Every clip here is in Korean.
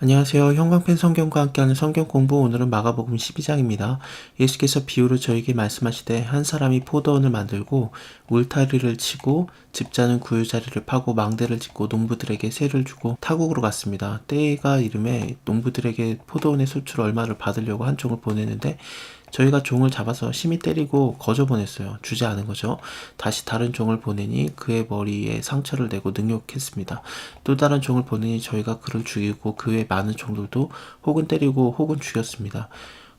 안녕하세요. 형광펜 성경과 함께하는 성경 공부 오늘은 마가복음 12장입니다. 예수께서 비유로 저에게 말씀하시되 한 사람이 포도원을 만들고 울타리를 치고 집자는 구유자리를 파고 망대를 짓고 농부들에게 세를 주고 타국으로 갔습니다. 때가 이름에 농부들에게 포도원의 수출 얼마를 받으려고 한 종을 보내는데 저희가 종을 잡아서 심히 때리고 거저 보냈어요. 주지 않은 거죠. 다시 다른 종을 보내니 그의 머리에 상처를 내고 능욕했습니다. 또 다른 종을 보내니 저희가 그를 죽이고 그외 많은 종들도 혹은 때리고 혹은 죽였습니다.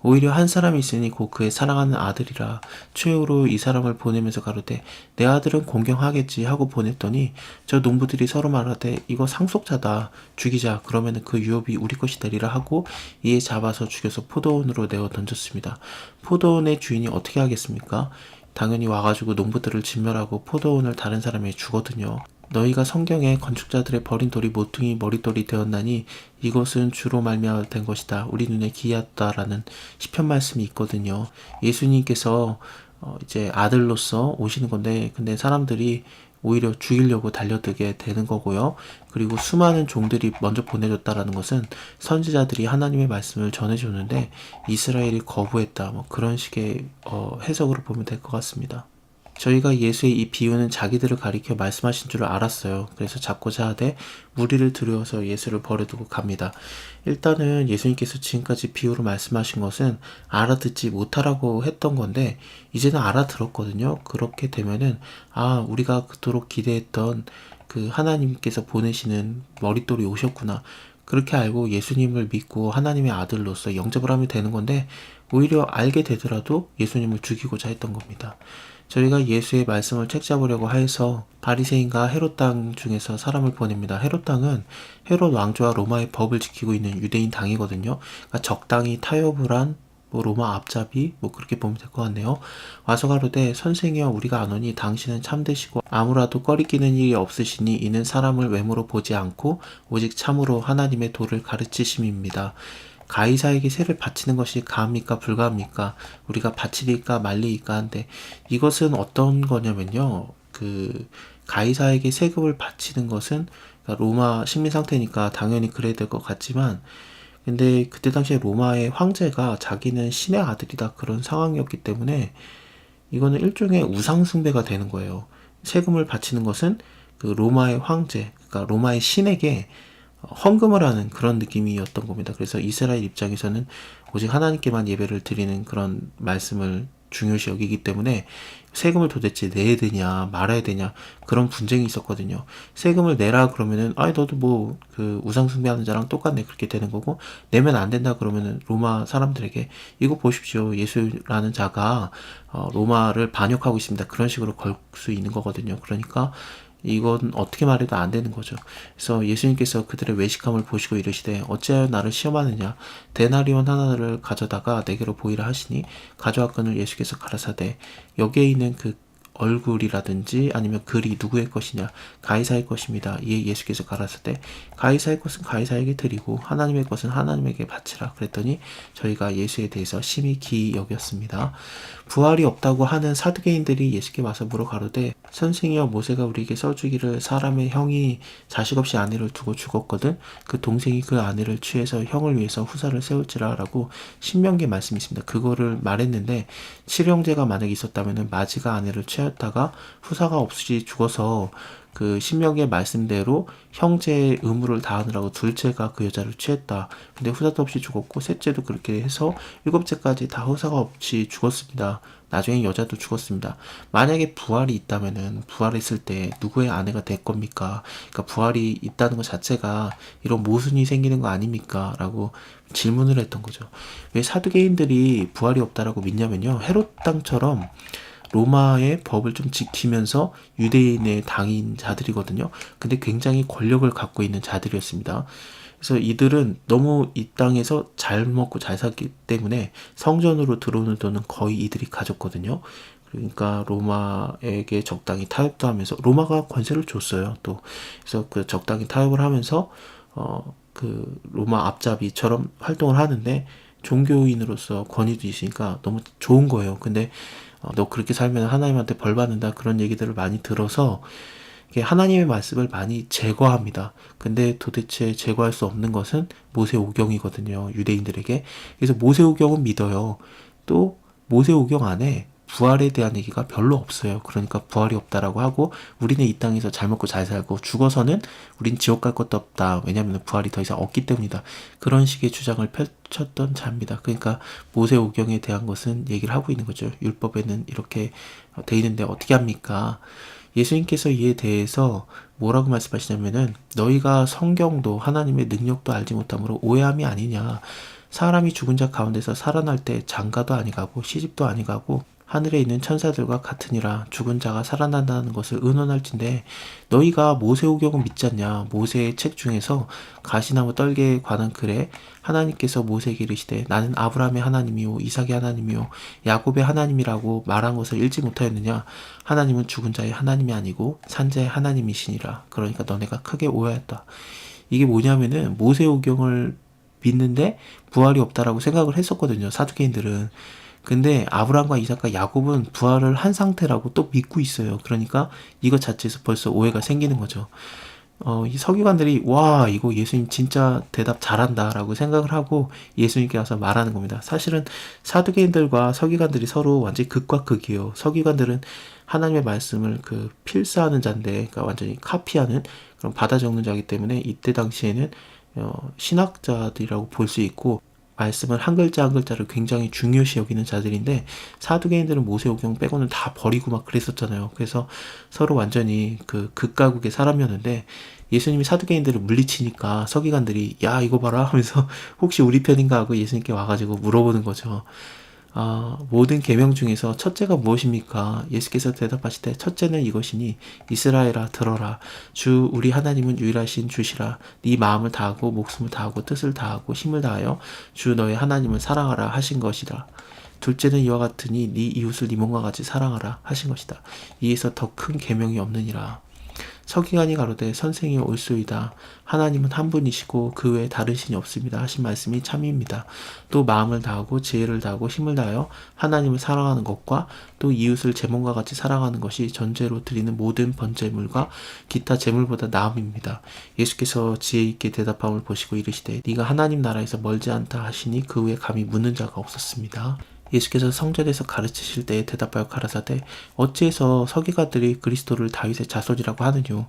오히려 한 사람이 있으니 곧 그의 사랑하는 아들이라 최후로 이 사람을 보내면서 가로되 내 아들은 공경하겠지 하고 보냈더니 저 농부들이 서로 말하되 이거 상속자다 죽이자 그러면은 그 유업이 우리 것이 되리라 하고 이에 잡아서 죽여서 포도원으로 내어 던졌습니다. 포도원의 주인이 어떻게 하겠습니까? 당연히 와가지고 농부들을 진멸하고 포도원을 다른 사람에게 주거든요. 너희가 성경에 건축자들의 버린 돌이 모퉁이 머릿돌이 되었나니 이것은 주로 말미암아 된 것이다. 우리 눈에 기이하다라는 시편 말씀이 있거든요. 예수님께서 어 이제 아들로서 오시는 건데 근데 사람들이 오히려 죽이려고 달려들게 되는 거고요. 그리고 수많은 종들이 먼저 보내줬다라는 것은 선지자들이 하나님의 말씀을 전해줬는데 이스라엘이 거부했다. 뭐 그런 식의 어 해석으로 보면 될 것 같습니다. 저희가 예수의 이 비유는 자기들을 가리켜 말씀하신 줄 알았어요. 그래서 잡고자 하되 무리를 두려워서 예수를 버려두고 갑니다. 일단은 예수님께서 지금까지 비유로 말씀하신 것은 알아듣지 못하라고 했던 건데 이제는 알아들었거든요. 그렇게 되면은 아 우리가 그토록 기대했던 그 하나님께서 보내시는 머릿돌이 오셨구나. 그렇게 알고 예수님을 믿고 하나님의 아들로서 영접을 하면 되는 건데 오히려 알게 되더라도 예수님을 죽이고자 했던 겁니다. 저희가 예수의 말씀을 책잡으려고 해서 바리새인과 헤롯 땅 중에서 사람을 보냅니다. 헤롯 땅은 헤롯 왕조와 로마의 법을 지키고 있는 유대인 당이거든요. 그러니까 적당히 타협을 한뭐 로마 앞잡이 뭐 그렇게 보면 될 것 같네요. 와서 가로되 선생이여 우리가 아노니 당신은 참되시고 아무라도 꺼리끼는 일이 없으시니 이는 사람을 외모로 보지 않고 오직 참으로 하나님의 도를 가르치심입니다. 가이사에게 세를 바치는 것이 가합니까 불가합니까? 우리가 바치리까 말리니까 한데 이것은 어떤 거냐면요. 그 가이사에게 세금을 바치는 것은 그러니까 로마 식민 상태니까 당연히 그래야 될 것 같지만 근데 그때 당시에 로마의 황제가 자기는 신의 아들이다 그런 상황이었기 때문에 이거는 일종의 우상숭배가 되는 거예요. 세금을 바치는 것은 그 로마의 황제, 그러니까 로마의 신에게 헌금을 하는 그런 느낌이었던 겁니다. 그래서 이스라엘 입장에서는 오직 하나님께만 예배를 드리는 그런 말씀을 중요시 여기기 때문에 세금을 도대체 내야 되냐 말아야 되냐 그런 분쟁이 있었거든요. 세금을 내라 그러면은 아이 너도 뭐 그 우상 숭배하는 자랑 똑같네 그렇게 되는 거고 내면 안 된다 그러면은 로마 사람들에게 이거 보십시오 예수라는 자가 어, 로마를 반역하고 있습니다. 그런 식으로 걸 수 있는 거거든요. 그러니까 이건 어떻게 말해도 안 되는 거죠. 그래서 예수님께서 그들의 외식함을 보시고 이르시되 어찌하여 나를 시험하느냐 대나리온 하나를 가져다가 내게로 보이라 하시니 가져왔건을 예수께서 가라사대 여기에 있는 그 얼굴이라든지 아니면 글이 누구의 것이냐 가이사의 것입니다. 이에 예수께서 가라사대 가이사의 것은 가이사에게 드리고 하나님의 것은 하나님에게 바치라 그랬더니 저희가 예수에 대해서 심히 기이 여겼습니다. 부활이 없다고 하는 사두개인들이 예수께 와서 물어 가로되 선생이여 모세가 우리에게 써주기를 사람의 형이 자식 없이 아내를 두고 죽었거든 그 동생이 그 아내를 취해서 형을 위해서 후사를 세울지라라고 신명기 말씀이 있습니다. 그거를 말했는데 칠형제가 만약에 있었다면 마지가 아내를 취하 였다가 후사가 없이 죽어서 그 신명의 말씀대로 형제의 의무를 다하느라고 둘째가 그 여자를 취했다. 근데 후사도 없이 죽었고 셋째도 그렇게 해서 일곱째까지 다 후사가 없이 죽었습니다. 나중에 여자도 죽었습니다. 만약에 부활이 있다면은 부활했을 때 누구의 아내가 될 겁니까? 그러니까 부활이 있다는 것 자체가 이런 모순이 생기는 거 아닙니까? 라고 질문을 했던 거죠. 왜 사두개인들이 부활이 없다라고 믿냐면요. 헤롯 땅처럼 로마의 법을 좀 지키면서 유대인의 당인 자들이거든요. 근데 굉장히 권력을 갖고 있는 자들이었습니다. 그래서 이들은 너무 이 땅에서 잘 먹고 잘 살기 때문에 성전으로 들어오는 돈은 거의 이들이 가졌거든요. 그러니까 로마에게 적당히 타협도 하면서 로마가 권세를 줬어요. 또 그래서 그 적당히 타협을 하면서 어 그 로마 앞잡이처럼 활동을 하는데 종교인으로서 권위도 있으니까 너무 좋은 거예요. 근데 어, 너 그렇게 살면 하나님한테 벌 받는다 그런 얘기들을 많이 들어서 하나님의 말씀을 많이 제거합니다. 근데 도대체 제거할 수 없는 것은 모세오경이거든요. 유대인들에게. 그래서 모세오경은 믿어요. 또 모세오경 안에 부활에 대한 얘기가 별로 없어요. 그러니까 부활이 없다라고 하고 우리는 이 땅에서 잘 먹고 잘 살고 죽어서는 우린 지옥 갈 것도 없다. 왜냐하면 부활이 더 이상 없기 때문이다. 그런 식의 주장을 펼쳤던 자입니다. 그러니까 모세 오경에 대한 것은 얘기를 하고 있는 거죠. 율법에는 이렇게 돼 있는데 어떻게 합니까? 예수님께서 이에 대해서 뭐라고 말씀하시냐면은 너희가 성경도 하나님의 능력도 알지 못함으로 오해함이 아니냐. 사람이 죽은 자 가운데서 살아날 때 장가도 아니가고 시집도 아니가고 하늘에 있는 천사들과 같으니라. 죽은 자가 살아난다는 것을 의논할진대 너희가 모세오경을 믿지 않냐? 모세의 책 중에서 가시나무 떨개에 관한 글에 하나님께서 모세에게 이르시되 나는 아브라함의 하나님이요 이삭의 하나님이요 야곱의 하나님이라고 말한 것을 읽지 못하였느냐? 하나님은 죽은 자의 하나님이 아니고 산자의 하나님이시니라. 그러니까 너네가 크게 오해했다. 이게 뭐냐면은 모세오경을 믿는데 부활이 없다라고 생각을 했었거든요 사두개인들은 근데 아브라함과 이삭과 야곱은 부활을 한 상태라고 또 믿고 있어요. 그러니까 이것 자체에서 벌써 오해가 생기는 거죠. 어, 이 서기관들이 와 이거 예수님 진짜 대답 잘한다라고 생각을 하고 예수님께 와서 말하는 겁니다. 사실은 사두개인들과 서기관들이 서로 완전히 극과 극이에요. 서기관들은 하나님의 말씀을 그 필사하는 자인데, 그러니까 완전히 카피하는 그런 받아 적는 자이기 때문에 이때 당시에는 어, 신학자들이라고 볼 수 있고 말씀을 한 글자 한 글자를 굉장히 중요시 여기는 자들인데 사두개인들은 모세오경 빼고는 다 버리고 막 그랬었잖아요. 그래서 서로 완전히 그 극가국의 사람이었는데 예수님이 사두개인들을 물리치니까 서기관들이 야 이거 봐라 하면서 혹시 우리 편인가 하고 예수님께 와가지고 물어보는 거죠. 아, 모든 계명 중에서 첫째가 무엇입니까? 예수께서 대답하실 때 첫째는 이것이니 이스라엘아 들어라 주 우리 하나님은 유일하신 주시라 네 마음을 다하고 목숨을 다하고 뜻을 다하고 힘을 다하여 주 너의 하나님을 사랑하라 하신 것이다. 둘째는 이와 같으니 네 이웃을 네 몸과 같이 사랑하라 하신 것이다. 이에서 더 큰 계명이 없느니라. 서기관이 가로되 선생이 올소이다. 하나님은 한 분이시고 그 외에 다른 신이 없습니다. 하신 말씀이 참입니다. 또 마음을 다하고 지혜를 다하고 힘을 다하여 하나님을 사랑하는 것과 또 이웃을 제 몸과 같이 사랑하는 것이 전제로 드리는 모든 번제물과 기타 제물보다 나음입니다. 예수께서 지혜 있게 대답함을 보시고 이르시되 네가 하나님 나라에서 멀지 않다 하시니 그 후에 감히 묻는 자가 없었습니다. 예수께서 성전에서 가르치실 때에 대답하여 가라사대 어찌해서 서기관들이 그리스도를 다윗의 자손이라고 하느뇨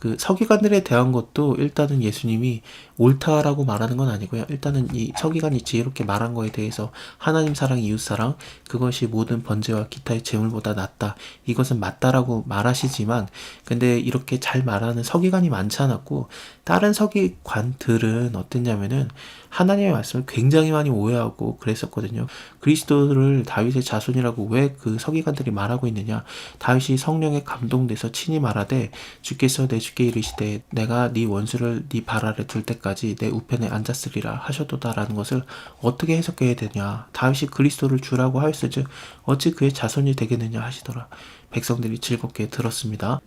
그 서기관들에 대한 것도 일단은 예수님이 옳다라고 말하는 건 아니고요. 일단은 이 서기관이 지혜롭게 말한 거에 대해서 하나님 사랑, 이웃 사랑 그것이 모든 번제와 기타의 제물보다 낫다. 이것은 맞다라고 말하시지만 근데 이렇게 잘 말하는 서기관이 많지 않았고 다른 서기관들은 어땠냐면은 하나님의 말씀을 굉장히 많이 오해하고 그랬었거든요. 그리스도를 다윗의 자손이라고 왜 그 서기관들이 말하고 있느냐? 다윗이 성령에 감동돼서 친히 말하되 주께서 내 주께 이르시되 내가 네 원수를 네 발 아래 둘 때까지 내 우편에 앉았으리라 하셔도다라는 것을 어떻게 해석해야 되냐? 다윗이 그리스도를 주라고 하였으즉 어찌 그의 자손이 되겠느냐 하시더라. 백성들이 즐겁게 들었습니다.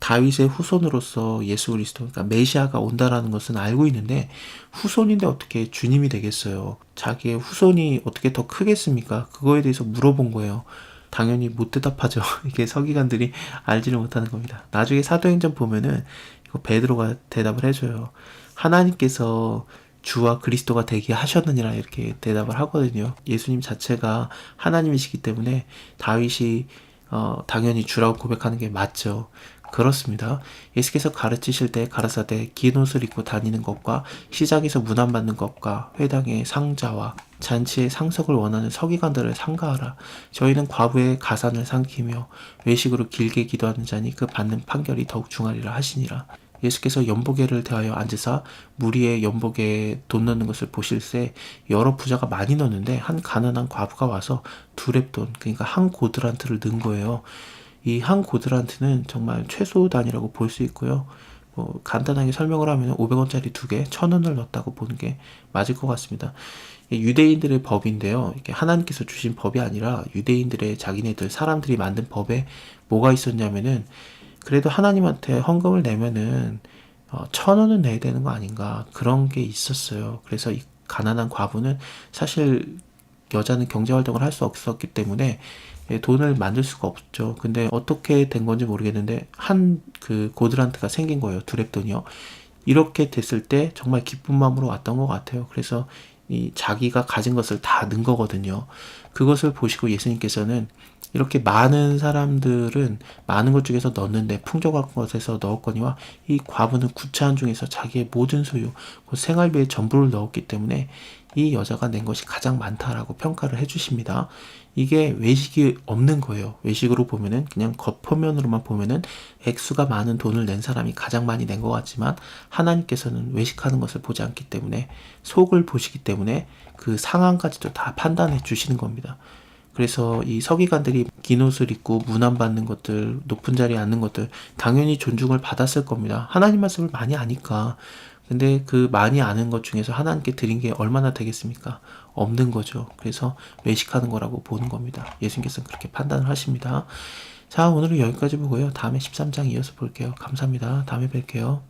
다윗의 후손으로서 예수 그리스도, 그러니까 메시아가 온다라는 것은 알고 있는데 후손인데 어떻게 주님이 되겠어요? 자기의 후손이 어떻게 더 크겠습니까? 그거에 대해서 물어본 거예요. 당연히 못 대답하죠. 이게 서기관들이 알지를 못하는 겁니다. 나중에 사도행전 보면은 이거 베드로가 대답을 해줘요. 하나님께서 주와 그리스도가 되게 하셨느니라 이렇게 대답을 하거든요. 예수님 자체가 하나님이시기 때문에 다윗이 어, 당연히 주라고 고백하는 게 맞죠. 그렇습니다. 예수께서 가르치실 때 가라사대 긴 옷을 입고 다니는 것과 시장에서 문안 받는 것과 회당의 상자와 잔치의 상석을 원하는 서기관들을 상가하라. 저희는 과부의 가산을 삼키며 외식으로 길게 기도하는 자니 그 받는 판결이 더욱 중하리라 하시니라. 예수께서 연보계를 대하여 앉으사 무리의 연보계에 돈 넣는 것을 보실새 여러 부자가 많이 넣는데 한 가난한 과부가 와서 두 랩돈 그러니까 한 고드란트를 넣은 거예요. 이 한 고드란트는 정말 최소 단위라고 볼 수 있고요. 뭐 간단하게 설명을 하면 500원짜리 두 개, 1000원을 넣었다고 보는 게 맞을 것 같습니다. 유대인들의 법인데요. 이게 하나님께서 주신 법이 아니라 유대인들의 자기네들 사람들이 만든 법에 뭐가 있었냐면은 그래도 하나님한테 헌금을 내면은 어, 천 원은 내야 되는 거 아닌가 그런 게 있었어요. 그래서 이 가난한 과부는 사실 여자는 경제 활동을 할 수 없었기 때문에 예, 돈을 만들 수가 없죠. 근데 어떻게 된 건지 모르겠는데 한 그 고드란트가 생긴 거예요. 두랩돈이요. 이렇게 됐을 때 정말 기쁜 마음으로 왔던 것 같아요. 그래서 이 자기가 가진 것을 다 넣은 거거든요. 그것을 보시고 예수님께서는 이렇게 많은 사람들은 많은 것 중에서 넣었는데 풍족한 것에서 넣었거니와 이 과부는 구차한 중에서 자기의 모든 소유, 곧 생활비의 전부를 넣었기 때문에 이 여자가 낸 것이 가장 많다라고 평가를 해주십니다. 이게 외식이 없는 거예요. 외식으로 보면은 그냥 겉표면으로만 보면은 액수가 많은 돈을 낸 사람이 가장 많이 낸 것 같지만 하나님께서는 외식하는 것을 보지 않기 때문에 속을 보시기 때문에 그 상황까지도 다 판단해 주시는 겁니다. 그래서 이 서기관들이 긴 옷을 입고 문안받는 것들, 높은 자리에 앉는 것들 당연히 존중을 받았을 겁니다. 하나님 말씀을 많이 아니까. 근데 그 많이 아는 것 중에서 하나님께 드린 게 얼마나 되겠습니까? 없는 거죠. 그래서 외식하는 거라고 보는 겁니다. 예수님께서는 그렇게 판단을 하십니다. 자, 오늘은 여기까지 보고요. 다음에 13장 이어서 볼게요. 감사합니다. 다음에 뵐게요.